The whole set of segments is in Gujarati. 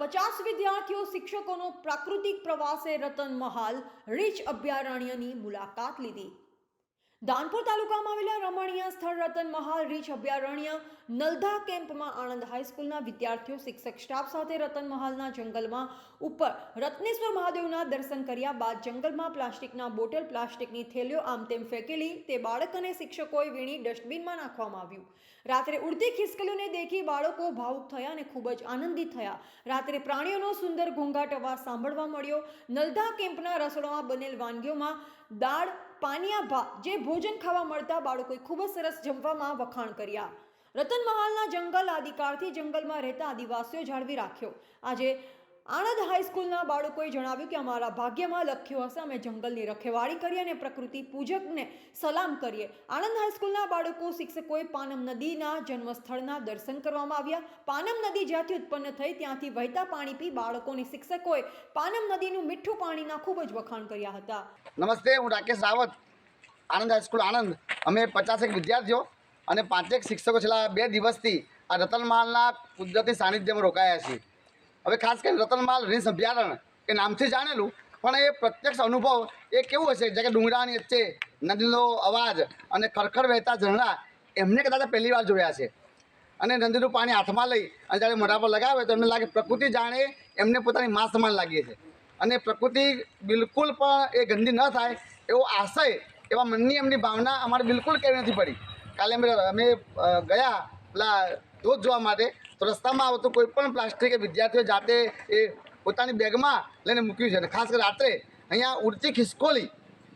પચાસ વિદ્યાર્થીઓ શિક્ષકોનો પ્રાકૃતિક પ્રવાસે રતન મહાલ રીચ અભયારણ્યની મુલાકાત લીધી. દાનપુર તાલુકામાં આવેલા રમણીય સ્થળ રતન મહાલ રીચ અભયારણ્ય નલધા કેમ્પમાં આણંદ હાઈસ્કૂલના વિદ્યાર્થીઓ, શિક્ષક, સ્ટાફ સાથે રતન મહાલના જંગલમાં ઉપર રત્નેશ્વર મહાદેવના દર્શન કર્યા બાદ જંગલમાં પ્લાસ્ટિકના બોટલ, પ્લાસ્ટિકની થેલીઓ આમ તેમ ફેંકેલી તે બાળક અને શિક્ષકોએ વીણી ડસ્ટબિનમાં નાખવામાં આવ્યું. રાત્રે ઉડતી ખિસકલીઓને દેખી બાળકો ભાવુક થયા અને ખૂબ જ આનંદિત થયા. રાત્રે પ્રાણીઓનો સુંદર ઘોંઘાટ અવાજ સાંભળવા મળ્યો. નલધા કેમ્પના રસોડામાં બનેલ વાનગીઓમાં દાળ પાનિયા ભા જે ભોજન ખાવા મળતા બાળકોએ ખૂબ જ સરસ જમવામાં વખાણ કર્યા. રતન મહાલના જંગલ આદિકાળથી જંગલમાં રહેતા આદિવાસીઓ જાળવી રાખ્યો. આજે આણંદ હાઈસ્કૂલના બાળકોએ જણાવ્યું કે અમારા ભાગ્યમાં લખ્યું હશે, અમે જંગલની રખેવાળી કરીએ અને પ્રકૃતિ પૂજકને સલામ કરીએ. આણંદ હાઈસ્કૂલના બાળકો, શિક્ષકોએ પાનમ નદીના જન્મસ્થળના દર્શન કરવામાં આવ્યા. પાનમ નદી જ્યાંથી ઉત્પન્ન થઈ, ત્યાંથી વહેતા પાણી પી બાળકોની શિક્ષકોએ પાનમ નદીનું મીઠું પાણીના ખૂબ જ વખાણ કર્યા હતા. નમસ્તે, હું રાકેશ રાવત, આણંદ હાઈસ્કૂલ આણંદ. અમે પચાસેક વિદ્યાર્થીઓ અને પાંચેક શિક્ષકો છેલ્લા બે દિવસથી આ રતનમાલના કુદરતી સાનિધ્યમાં રોકાયા છીએ. હવે ખાસ કરીને રતનમાલ રીસ અભયારણ્ય એ નામથી જાણેલું, પણ એ પ્રત્યક્ષ અનુભવ એ કેવું હશે જે કે ડુંગરાની વચ્ચે નદીનો અવાજ અને ખરખર વહેતા ઝરણા, એમને કદાચ પહેલી વાર જોયા છે. અને નદીનું પાણી હાથમાં લઈ અને જ્યારે મોઢા પર લગાવે તો એમને લાગે પ્રકૃતિ જાણે એમને પોતાની માં સમાન લાગે છે. અને પ્રકૃતિ બિલકુલ પણ એ ગંદી ન થાય એવો આશય, એવા મનની એમની ભાવના અમારે બિલકુલ કેવી નથી પડી. કાલે અમે અમે ગયા, પેલા ધોધ જોવા માટે તો રસ્તામાં આવતું કોઈ પણ પ્લાસ્ટિક વિદ્યાર્થીઓ જાતે એ પોતાની બેગમાં લઈને મૂક્યું છે અને ખાસ કરી રાત્રે અહીંયા ઉડતી ખિસકોલી,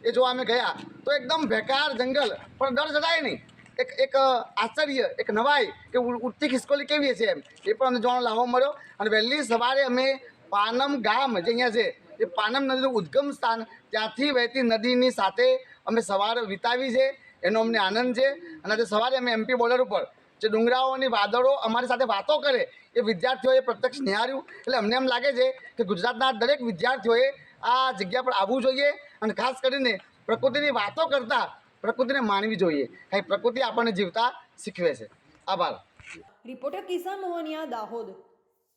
એ જોવા અમે ગયા, તો એકદમ બેકાર જંગલ. પણ ડર જડાય નહીં. એક એક આશ્ચર્ય, એક નવાઈ કે ઉડતી ખિસકોલી કેવી છે એમ. એ પણ અમને જોવાનો લાભો મળ્યો. અને વહેલી સવારે અમે પાનમ ગામ, જે અહીંયા છે, એ પાનમ નદીનું ઉદ્ગમ સ્થાન, ત્યાંથી વહેતી નદીની સાથે અમે સવાર વિતાવી છે. એનો અમને આનંદ છે. અને આજે સવારે અમે એમપી બોર્ડર ઉપર જે ડુંગરાઓની વાદળો અમારી સાથે વાતો કરે, એ વિદ્યાર્થીઓએ પ્રત્યક્ષ નિહાર્યું એટલે અમને એમ લાગે છે કે ગુજરાતના દરેક વિદ્યાર્થીઓએ આ જગ્યા પર આવવું જોઈએ અને ખાસ કરીને પ્રકૃતિની વાતો કરતાં પ્રકૃતિને માણવી જોઈએ. કારણ પ્રકૃતિ આપણને જીવતા શીખવે છે. આભાર. રિપોર્ટર કિસાન મોહનિયા દાહોદ.